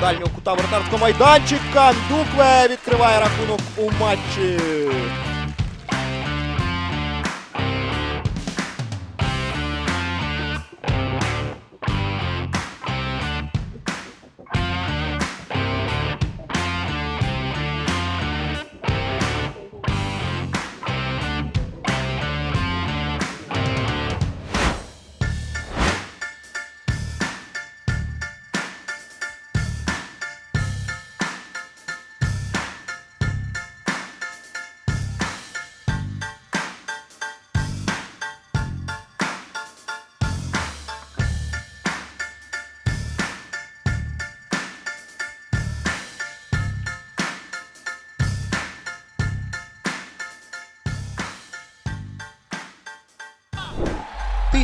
дальнього кута вратарського майданчика. Дукве відкриває рахунок у матчі.